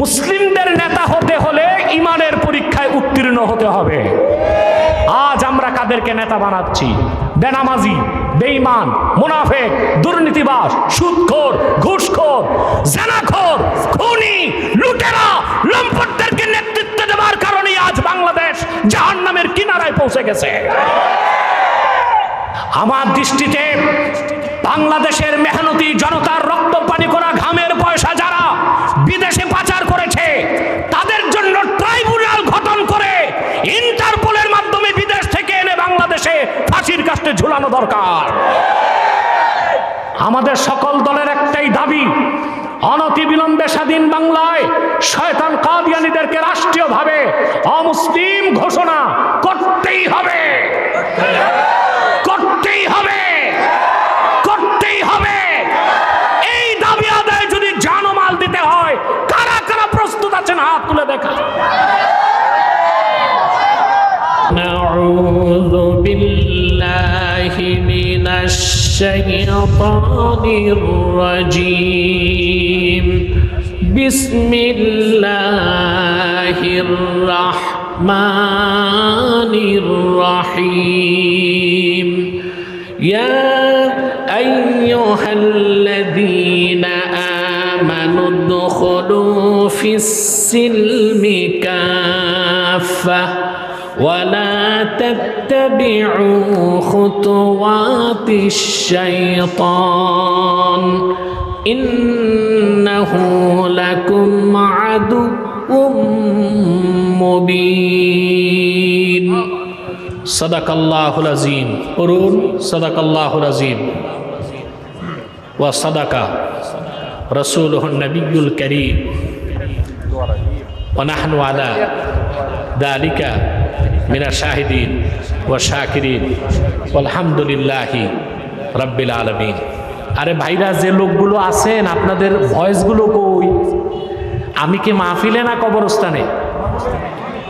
মুসলিমদের নেতা হতে হলে ইমানের পরীক্ষায় উত্তীর্ণ হতে হবে। আজ আমরা কাদেরকে নেতা বানাচ্ছি? বেনামাজি, বেঈমান, মুনাফেক দুর্নীতিবাস সুদখোর, ঘুষখোর, জানাখোর, খুনি, লুটেরা, লম্পটদেরকে নেতৃত্ব দেওয়ার কারণে আজ বাংলাদেশ জাহান্নামের কিনারায় পৌঁছে গেছে। আমার দৃষ্টিতে বাংলাদেশের মেহনতি জনতার রক্ত পানি করা ফাঁসির কাস্টে ঝুলানো দরকার। আমাদের সকল দলের একটাই দাবি অনতি বিলম্বে স্বাধীন বাংলায় শয়তান কাদিয়ানিদেরকে রাষ্ট্রীয়ভাবে অমুসলিম ঘোষণা করতেই হবে। করতেই হবে। করতেই হবে। এই দাবি আদায় যদি জানমাল দিতে হয়, কারা কারা প্রস্তুত আছেন হাত তুলে দেখা। نعوذ بالله من الشيطان الرجيم. بسم الله الرحمن الرحيم. يا أيها الذين آمنوا ادخلوا في السلم كافة. ولا تتبعوا خطوات الشيطان إنه لكم عدو مبين. صدق الله العظيم. قرون. صدق الله العظيم وصدق رسوله النبي الكريم. ونحن على ذلك মিনা শাহিদিন ও শাকিরিন। আলহামদুলিল্লাহি রব্বিল আলমিন। আরে ভাইরা, যে লোকগুলো আছেন, আপনাদের ভয়েসগুলো কই? আমি কি মাহফিলে না কবরস্থানে?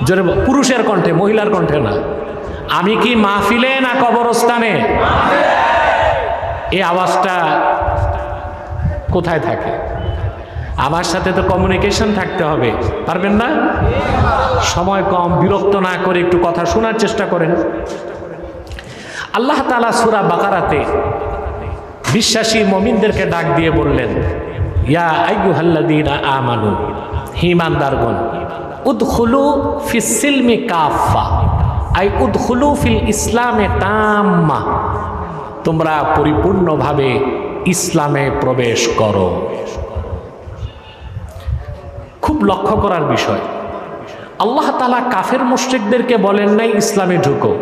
জোরে পুরুষের কণ্ঠে, মহিলার কণ্ঠে না। আমি কি মাহফিলে না কবরস্থানে? এই আওয়াজটা কোথায় থাকে? আমার সাথে তো কমিউনিকেশন থাকতে হবে, পারবেন না? সময় কম, বিরক্ত না করে একটু কথা শোনার চেষ্টা করেন। আল্লাহ তালা সুরা বাকারাতে বিশ্বাসী মমিনদেরকে ডাক দিয়ে বললেন, ইয়া আইয়ুহাল্লাযীনা আমানু হিমানদারগণ উদখুলু ফিস সিলমি কাফা আই উদখুলু ফিল ইসলামে তাম্মা, তোমরা পরিপূর্ণভাবে ইসলামে প্রবেশ করো। খুব লক্ষ্য করার বিষয়। আল্লাহ তালা কাফের মুশ্রিকদেরকে বলেন নাই, ইসলামে ঢুকো।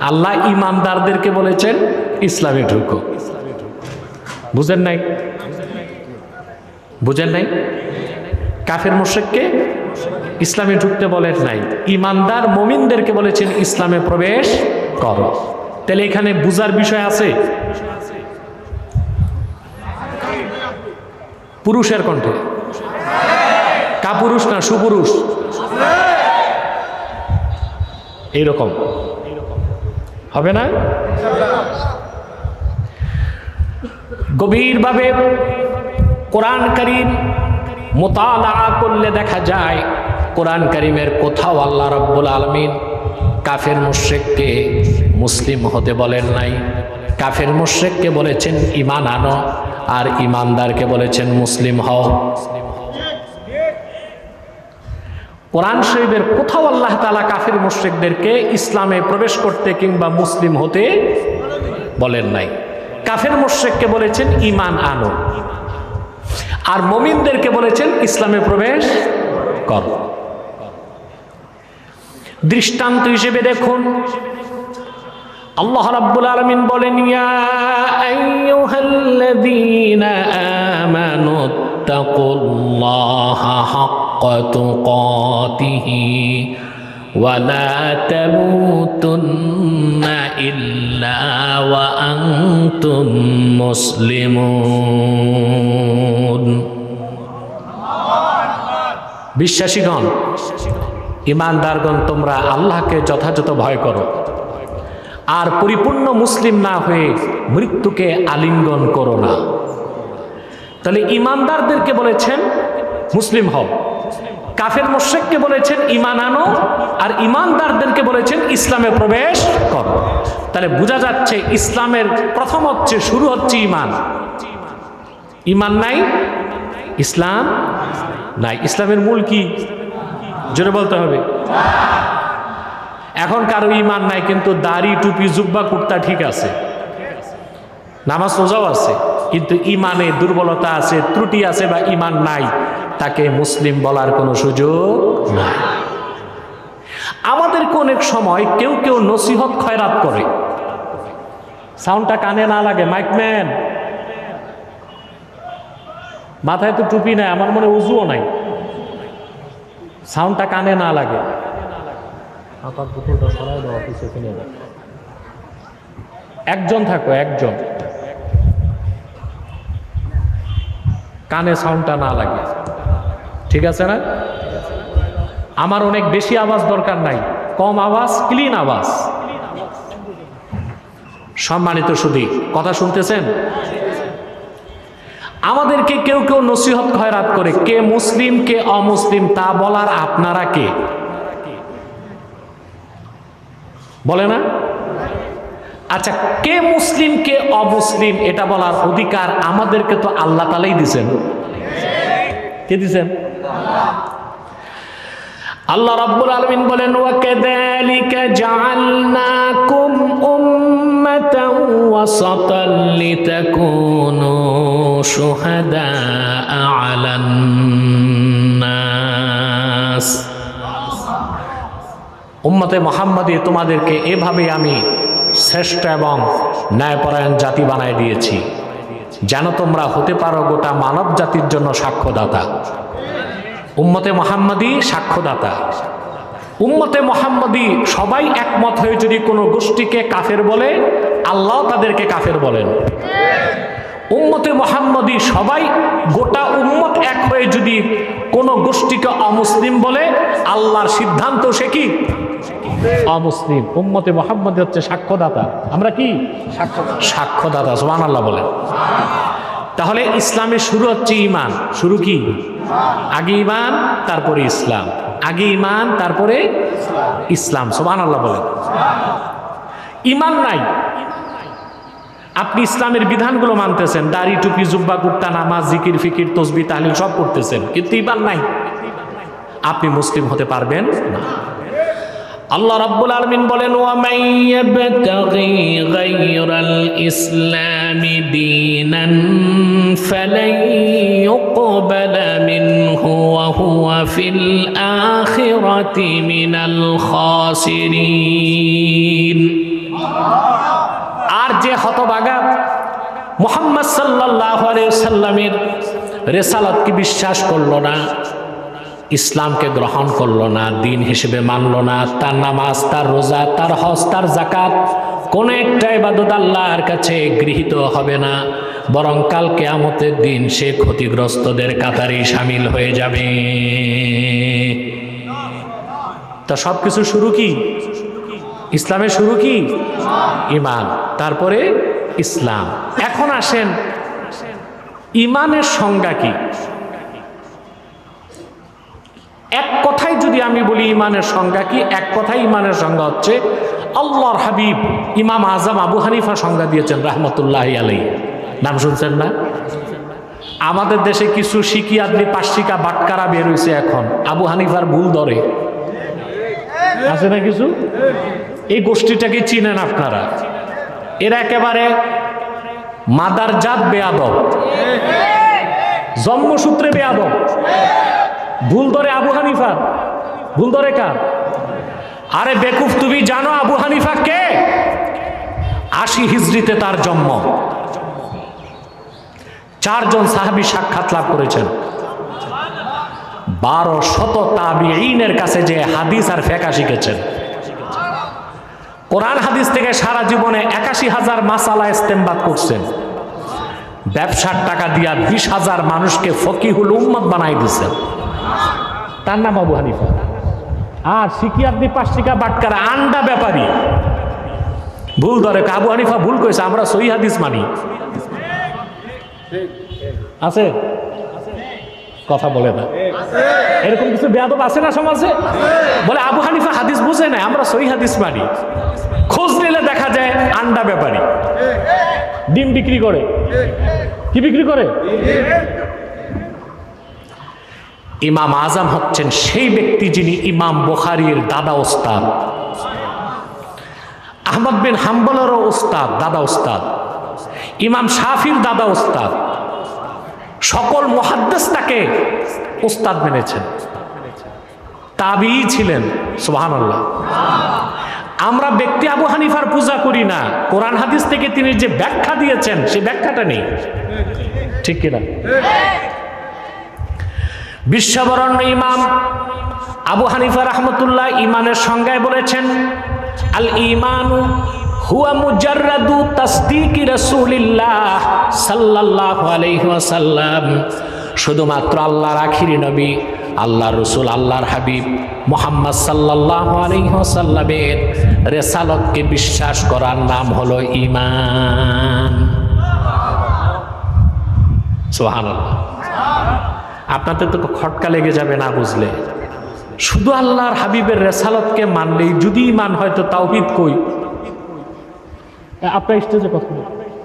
আল্লাহ ইমানদারদেরকে বলেছেন, ইসলামে ঢুকো। বুঝেন নাই? বুঝেন নাই? কাফের মুশ্রিককে ইসলামে ঢুকতে বলেন নাই। ইমানদার মমিনদেরকে বলেছেন, ইসলামে প্রবেশ করো। তাহলে এখানে বুজার বিষয় আছে? পুরুষের কণ্ঠে। কাপুরুষ না সুপুরুষ? এইরকম। হবে না? গভীরভাবে কোরআন করিম মোতালা করলে দেখা যায়, কোরআন করিমের কোথাও আল্লাহ রব্বুল আলমিন কাফের মুশ্রেককে মুসলিম হতে বলেন নাই। কাফের মুশ্রেককে বলেছেন ইমান আনো। আর ইমানদারকে বলেছেন, মুসলিম হও। কোরআন শরীফের কোথাও আল্লাহ তালা কাফির মুশ্রিকদেরকে ইসলামে প্রবেশ করতে কিংবা মুসলিম হতে বলেন নাই। কাফের মুশ্রিককে বলেছেন ইমান আনো। আর মমিনদেরকে বলেছেন, ইসলামে প্রবেশ কর। দৃষ্টান্ত হিসেবে দেখুন, আল্লাহ রাব্বুল আলামিন বলেন, ইয়া আইয়ুহাল্লাযীনা তাকুল্লাহা ওয়া লা তামুতুন্না ইল্লা ওয়া আনতুম মুসলিমুন বিশ্বাসীগণ, ইমানদারগণ, তোমরা আল্লাহকে যথাযথ ভয় করো। আর পরিপূর্ণ মুসলিম না হয়ে মৃত্যুকে আলিঙ্গন করো না। তাহলে ইমানদারদেরকে বলেছেন মুসলিম হও। কাফের মোশেককে বলেছেন ইমান আনো আর ইমানদারদেরকে বলেছেন, ইসলামে প্রবেশ করো। তাহলে বোঝা যাচ্ছে ইসলামের প্রথম হচ্ছে, শুরু হচ্ছে ইমান ইমান নাই, ইসলাম নাই। ইসলামের মূল কি? জোরে বলতে হবে। এখন কারও ইমান নাই, কিন্তু দাড়ি, টুপি, জুব্বা, কুর্তা ঠিক আছে। নামাজ, রোজাও আছে। কিন্তু ইমানে দুর্বলতা আছে ত্রুটি আছে বা ইমান নাই তাকে মুসলিম বলার কোনো সুযোগ নাই। আমাদেরকে অনেক সময় কেউ কেউ নসিহত খয়রাত করে। সাউন্ডটা কানে না লাগে মাইকম্যান মাথায় তো টুপি নাই আমার মনে উজুও নাই। সাউন্ডটা কানে না লাগে। একজন থাকো একজন। কানে সাউন্ডটা না লাগে। ঠিক আছে না? আমার অনেক বেশি আওয়াজ দরকার নাই। কম আওয়াজ ক্লিন আওয়াজ। সম্মানিত সুদী কথা শুনতেছেন? আমাদেরকে কেউ কেউ নসিহত খয়রাত করে, কে মুসলিম, কে অমুসলিম, তা বলার আপনারা কে? বলে না? আচ্ছা কে মুসলিম, কে অমুসলিম, এটা বলার অধিকার আমাদেরকে তো আল্লাহ তালাই দিছেন। কে দিছেন? আল্লাহ রাব্বুল আলামিন বলেন ওয়া কাযালিকা জাআলনাকুম উম্মাতাও ওয়াসাতান লিতাকুনু শুহাদা আলান নাস। উম্মতে মোহাম্মদী তোমাদেরকে এভাবে আমি শ্রেষ্ঠ এবং ন্যায়পরায়ণ জাতি বানায় দিয়েছি। যেন তোমরা হতে পারো গোটা মানব জাতির জন্য সাক্ষ্যদাতা। উম্মতে মোহাম্মদী সাক্ষ্যদাতা। উম্মতে মোহাম্মদী সবাই একমত হয়ে যদি কোনো গোষ্ঠীকে কাফের বলে, আল্লাহ তাদেরকে কাফের বলেন। উম্মতে মোহাম্মদী সবাই গোটা উম্মত এক হয়ে যদি কোনো গোষ্ঠীকে অমুসলিম বলে, আল্লাহর সিদ্ধান্ত সে কি? অমুসলিম। উম্মতে মোহাম্মদ হচ্ছে সাক্ষ্যদাতা। আমরা কি? সাক্ষ্যদাতা সোহান আল্লাহ বলেন। তাহলে ইসলামের শুরু হচ্ছে ইমান শুরু কি? আগে ইমান তারপরে ইসলাম। আগে ইমান তারপরে ইসলাম সোহান আল্লাহ বলেন। ইমান নাই। আপনি ইসলামের বিধানগুলো মানতেছেন। দাড়ি, টুপি, জুব্বা, কুর্তা, নামাজ, জিকির, ফিকির তসবি তাহলিল সব করতেছেন কিন্তু ইমান নাই। আপনি মুসলিম হতে পারবেন না। আল্লাহ রাব্বুল আলামিন বলেন গায়রাল ইসলামি দীনান ফালান ইউকবালা মিনহু ওয়া হুয়া ফিল আখিরাতি মিনাল খাসিরিন। আর যে হতবাগা মোহাম্মদ সাল্লাহ সাল্লামের রেসালাতকে বিশ্বাস করল না ইসলামকে গ্রহণ করল না, দিন হিসেবে মানলো না, তার নামাজ, তার রোজা, তার হজ, তার জাকাত কোন একটা ইবাদত আল্লাহর কাছে গৃহীত হবে না। বরং কাল কেয়ামতের দিন সে ক্ষতিগ্রস্তদের কাতারে সামিল হয়ে যাবে। তা সব কিছু শুরু কি? ইসলামের শুরু কি? ইমান। তারপরে ইসলাম। এখন আসেন, ইমানের সংজ্ঞা কি এক কথায় যদি আমি বলি ইমানের সংজ্ঞা কি? এক কথায় ইমানের সংজ্ঞা হচ্ছে আল্লাহর হাবিব ইমাম আজম আবু হানিফা সংজ্ঞা দিয়েছেন রহমতুল্লাহ আলাই নাম শুনছেন না? আমাদের দেশে কিছু শিকি আদলি পাশিকা বাটকারা বের হয়েছে এখন। আবু হানিফার ভুল ধরে। আছে না কিছু? এই গোষ্ঠীটাকে চিনেন আপনারা। এরা একেবারে মাদার জাত বেয়াদব। জন্মসূত্রে বেয়াদব। ভুল ধরে আবু হানিফা। ভুল ধরে কার আরে বেকুফ, তুমি জানো আবু হানিফা কে? আশি হিজড়িতে তার জন্ম। চারজন সাহাবি সাক্ষাৎ লাভ করেছেন। বারো শত তাবিঈনের কাছে যে হাদিস আর ফেকা শিখেছেন। কোরআন হাদিস থেকে সারা জীবনে একাশি হাজার মাসালা ইস্তেমবাদ করছেন। ব্যবসার টাকা দিয়া বিশ হাজার মানুষকে ফকিহুল উম্মত বানাই দিচ্ছেন তার নাম আবু হানিফা। আর সিকিয়ারনি পাশিকা বাটকারা আন্ডা ব্যাপারী। ভুল ধরে আবু হানিফা ভুল করেছে আমরা সহি হাদিস মানি। আছে? কথা বলে না। এরকম কিছু বেয়াদব আছে না সমাজে? বলে, আবু হানিফা হাদিস বুঝে না আমরা সই হাদিস মানি। খোঁজ নিলে দেখা যায় আন্ডা ব্যাপারী। ডিম বিক্রি করে। কি বিক্রি করে? ইমাম আজম হচ্ছেন সেই ব্যক্তি যিনি ইমাম বুখারীর দাদা ওস্তাদ। আহমদ বিন হাম্বলেরও ওস্তাদ, দাদা ওস্তাদ। ইমাম শাফির দাদা ওস্তাদ। সকল মহাদ্দেশ তাকে ওস্তাদ মেনেছেন। তাবি ছিলেন সুহান আমরা ব্যক্তি আবু হানিফার পূজা করি না। কোরআন হাদিস থেকে তিনি যে ব্যাখ্যা দিয়েছেন সেই ব্যাখ্যাটা নেই। ঠিক কিনা? বিশ্ববরণ্য ইমাম আবু হানিফা রহমতুল্লাহ ইমানের সংজ্ঞায় বলেছেন, আল ইমানু হুয়া আলাইহি শুধুমাত্র আল্লাহর আখিরি নবী আল্লাহ রসুল, আল্লাহর হাবিব মোহাম্মদ সাল্লাল্লাহু আলাইহি ওয়াসাল্লামের রেসালতকে বিশ্বাস করার নাম হলো ইমান। সুবহানাল্লাহ। আপনাদের তো খটকা লেগে যাবে না বুঝলে? শুধু আল্লাহর হাবিবের রেসালতকে মানলেই, যদি ইমান হয়তো তাওহিদ কই? আপনার স্টেজে কথা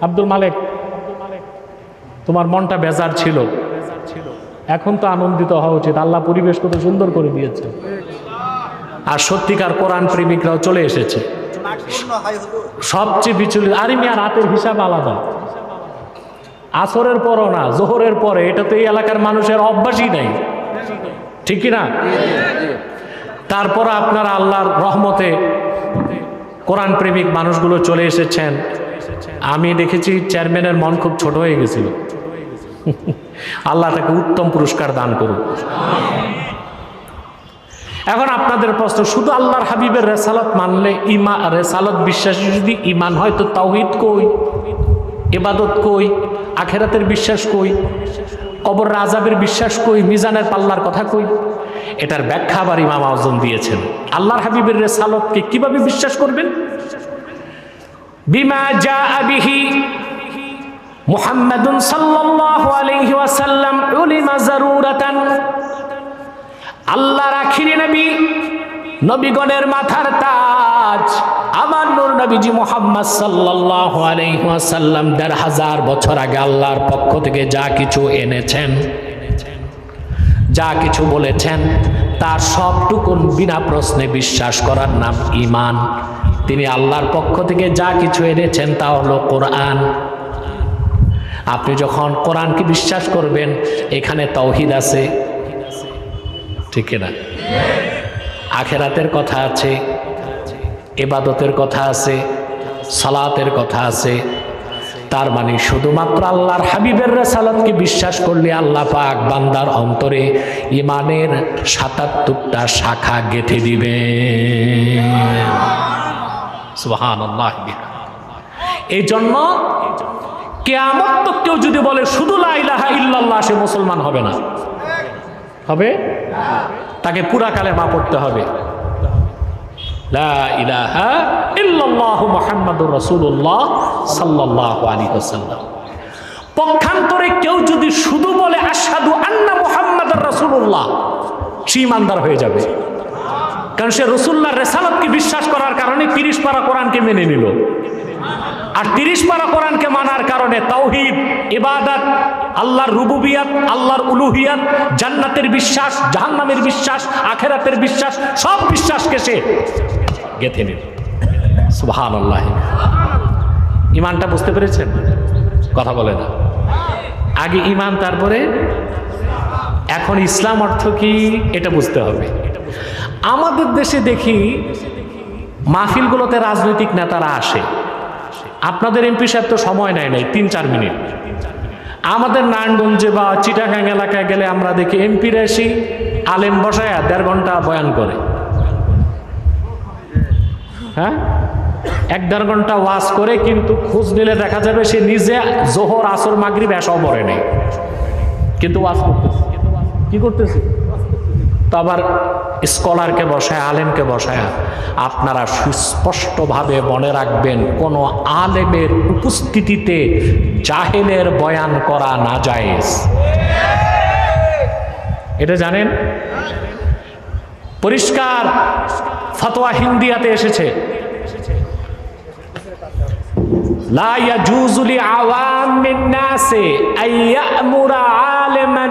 আব্দুল মালেক, তোমার মনটা বেজার ছিল। এখন তো আনন্দিত হওয়া উচিত। আল্লাহ পরিবেশ কত সুন্দর করে দিয়েছে। আর সত্যিকার কোরআন প্রেমিকরাও চলে এসেছে। সবচেয়ে বিচলিত আরে মিয়া, রাতের হিসাব আলাদা। আসরের পরও না, জোহরের পরে, এটা তো এই এলাকার মানুষের অভ্যাসই নাই। ঠিক না তারপর আপনারা আল্লাহর রহমতে কোরআন প্রেমিক মানুষগুলো চলে এসেছেন। আমি দেখেছি চেয়ারম্যানের মন খুব ছোট হয়ে গেছিল। আল্লাহ তাকে উত্তম পুরস্কার দান করুক। এখন আপনাদের প্রশ্ন, শুধু আল্লাহর হাবিবের রেসালত মানলে ইমা রেসালত বিশ্বাসী যদি ইমান হয়, তো তাওহিদ কই? এবাদত কই, আখেরাতের বিশ্বাস কই, কবর রাজাবের বিশ্বাস কই, মিজানের পাল্লার কথা কই? এটার ব্যাখ্যা আবার ইমাম আজম দিয়েছেন। আল্লাহর হাবিবের রেসালতকে কীভাবে বিশ্বাস করবেন? বিমা যা আবিহি মুহাম্মাদুন সাল্লাল্লাহু আলাইহি ওয়াসাল্লাম উলিমা জারুরাতান। আল্লাহর আখিরি নবী নবীগণের মাথার তাজ। আমার নূর নবীজি মোহাম্মদ সাল্লাল্লাহু আলাইহি ওয়াসাল্লাম দেড় হাজার বছর আগে আল্লাহর পক্ষ থেকে যা কিছু এনেছেন, যা কিছু বলেছেন, তার সবটুকুন বিনা প্রশ্নে বিশ্বাস করার নাম ঈমান। তিনি আল্লাহর পক্ষ থেকে যা কিছু এনেছেন তা হলো কোরআন। আপনি যখন কোরআনকে বিশ্বাস করবেন, এখানে তৌহিদ আছে। ঠিক না আখেরাতের কথা আছে এবাদতের কথা আছে, সালাতের কথা আছে। তার মানে শুধুমাত্র আল্লাহর হাবিবের রেসালাতকে বিশ্বাস করলে আল্লাহ পাক বান্দার অন্তরে ইমানের সাতাত্তরটা শাখা গেঁথে দিবে। এই জন্য কেয়ামত তো কেউ যদি বলে শুধু লা ইলাহা ইল্লাল্লাহ, সে মুসলমান হবে না। হবে? তাকে পুরা কালেমা পড়তে হবে। পক্ষান্তরে কেউ যদি শুধু বলে আশহাদু আন্না মুহাম্মাদুর রাসূলুল্লাহ, সে ইমানদার হয়ে যাবে। কারণ সে রসুল্লাহ রেসালতকে বিশ্বাস করার কারণে তিরিশ পারা কোরআনকে মেনে নিল। আর তিরিশ পারা কোরআনকে মানার কারণে তাওহিদ, ইবাদত, আল্লাহর রুবুবিয়াত, আল্লাহর উলুহিয়াত, জান্নাতের বিশ্বাস, জাহান্নামের বিশ্বাস, আখেরাতের বিশ্বাস, সব বিশ্বাসকে সে গেথে নিল। সুবহান আল্লাহ ইমানটা বুঝতে পেরেছেন? কথা বলে না। আগে ইমান, তারপরে এখন ইসলাম অর্থ কি? এটা বুঝতে হবে। আমাদের দেশে দেখি মাহফিলগুলোতে রাজনৈতিক নেতারা আসে। আপনাদের এমপি সাহেব তো সময় নেয় নাই, তিন, চার মিনিট। আমাদের নারায়ণগঞ্জে বা চিটাগাং এলাকায় গেলে আমরা দেখি এমপিরা এসে আলেম বসায় দেড় ঘণ্টা বয়ান করে। হ্যাঁ? এক দেড় ঘণ্টা ওয়াজ করে কিন্তু খোঁজ নিলে দেখা যাবে সে নিজে জোহর, আসর, মাগরিব এসব পড়ে নেই। কিন্তু ওয়াজ করতেছে। কি করতেছে? তো আবার স্কলারকে বসায় আলেমকে বসায় আপনারা সুস্পষ্টভাবে মনে রাখবেন কোন আলেমের উপস্থিতিতে জাহেলের বয়ান করা না জায়েজ এটা জানেন পরিষ্কার ফতোয়া হিন্দিয়াতে এসেছে لا يجوز لعوام الناس أن يأمر عالما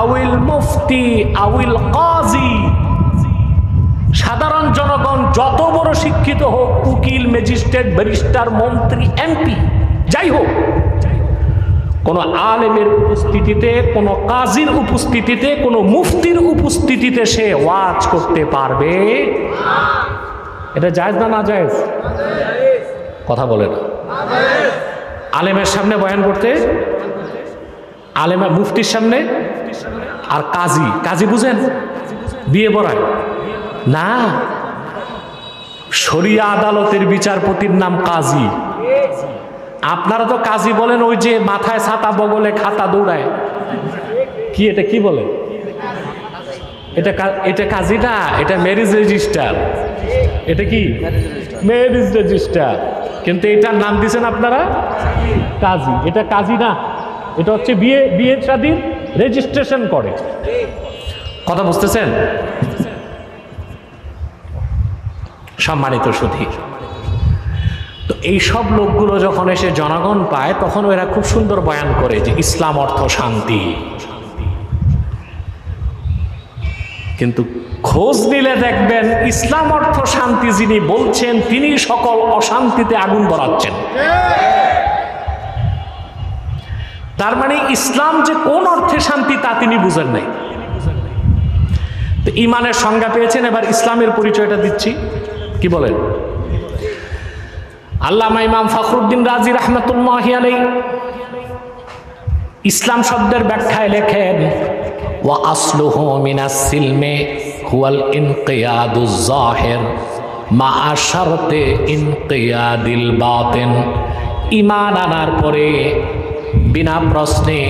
আউল মুফতি, আউল কাজী। সাধারণ জনগণ যত বড় শিক্ষিত হোক, উকিল, ম্যাজিস্ট্রেট, ব্যারিস্টার, মন্ত্রী, এমপি, যাই হোক, কোন আলেমের উপস্থিতিতে, কোন কাজীর উপস্থিতিতে, কোনো মুফতির উপস্থিতিতে সে ওয়াজ করতে পারবে। এটা জায়জ না না জায়জ? কথা বলে না। আলেমের সামনে বয়ান করতে আলেমা মুফতির সামনে আর কাজী। কাজী বুঝেন? বিয়ে পড়ায় না। শরিয়া আদালতের বিচারপতির নাম কাজী। আপনারা তো কাজী বলেন ওই যে মাথায় ছাতা বগলে খাতা দৌড়ায়। কি এটা কি বলে? এটা এটা কাজী না, এটা ম্যারেজ রেজিস্টার এটা কি? ম্যারেজ রেজিস্টার কিন্তু এটার নাম দিয়েছেন আপনারা? কাজী। এটা কাজী না। এটা হচ্ছে বিয়ে বিয়ের স্বাধীন রেজিস্ট্রেশন করে। কথা বুঝতেছেন? সম্মানিত সুধী। তো এই সব লোকগুলো যখন এসে জনগণ পায় তখন ওরা খুব সুন্দর বয়ান করে যে ইসলাম অর্থ শান্তি। কিন্তু খোঁজ নিলে দেখবেন ইসলাম অর্থ শান্তি যিনি বলছেন তিনি সকল অশান্তিতে আগুন ধরাচ্ছেন। তার মানে ইসলাম যে কোন অর্থে শান্তি তা তিনি বুঝেন নাই। তো ইমানের সংজ্ঞা পেয়েছেন, এবার ইসলামের পরিচয়টা দিচ্ছি। কি বলেন? আল্লামা ইমাম ফখরুদ্দিন রাজি রহমতুল্লাহ ইসলাম শব্দের ব্যাখ্যায় লেখেন, ওয়া সিলমে হুয়াল মা আনার পরে বিনা প্রশ্নে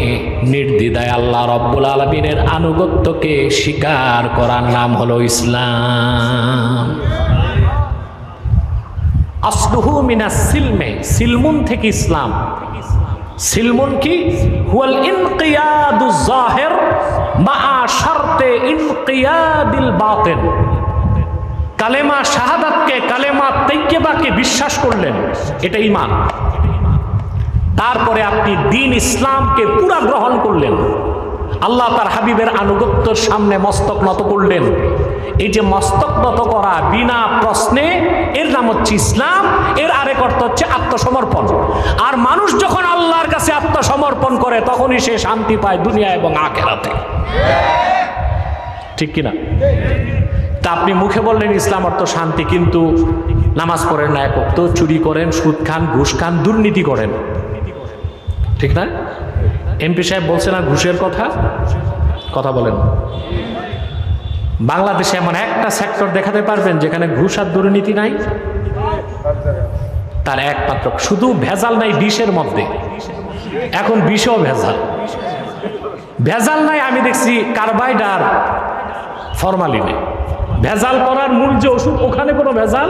নির্দ্বিধায় আল্লাহ রব্বুল আলমিনের আনুগত্যকে স্বীকার করার নাম হলো ইসলাম। আসলুহু মিনাস সিলমে, সিলমুন থেকে ইসলাম। সিলমুন কি? হুয়াল ইনকিয়াদু জাহির মা শারতে ইনকিয়াদিল বাতিন কালেমা শাহাদাতকে, কালেমা তৈয়বাকে বিশ্বাস করলেন, এটা ঈমান। তারপরে আপনি দিন ইসলামকে পুরা গ্রহণ করলেন। আল্লাহ তার হাবিবের আনুগত্যের সামনে মস্তক নত করলেন। এই যে মস্তক নত করা বিনা প্রশ্নে, এর নাম হচ্ছে ইসলাম, এর আরেক অর্থ হচ্ছে আত্মসমর্পণ। আর মানুষ যখন আল্লাহর কাছে আত্মসমর্পণ করে, তখনই সে শান্তি পায় দুনিয়া এবং আখেরাতে। ঠিক কিনা? তা আপনি মুখে বললেন, ইসলাম অর্থ শান্তি, কিন্তু নামাজ পড়েন না একক। চুরি করেন, সুদ খান, ঘুষ খান, দুর্নীতি করেন। ঠিক না? এমপি সাহেব বলছে না ঘুষের কথা? কথা বলেন। বাংলাদেশে এমন একটা সেক্টর দেখাতে পারবেন যেখানে ঘুষ আর দুর্নীতি নাই? তার একমাত্র শুধু ভেজাল নাই বিষের মধ্যে। এখন বিষও ভেজাল। ভেজাল নাই, আমি দেখছি কার্বাইডার ফরমালিনে ভেজাল করার মূল যে ওষুধ, ওখানে কোনো ভেজাল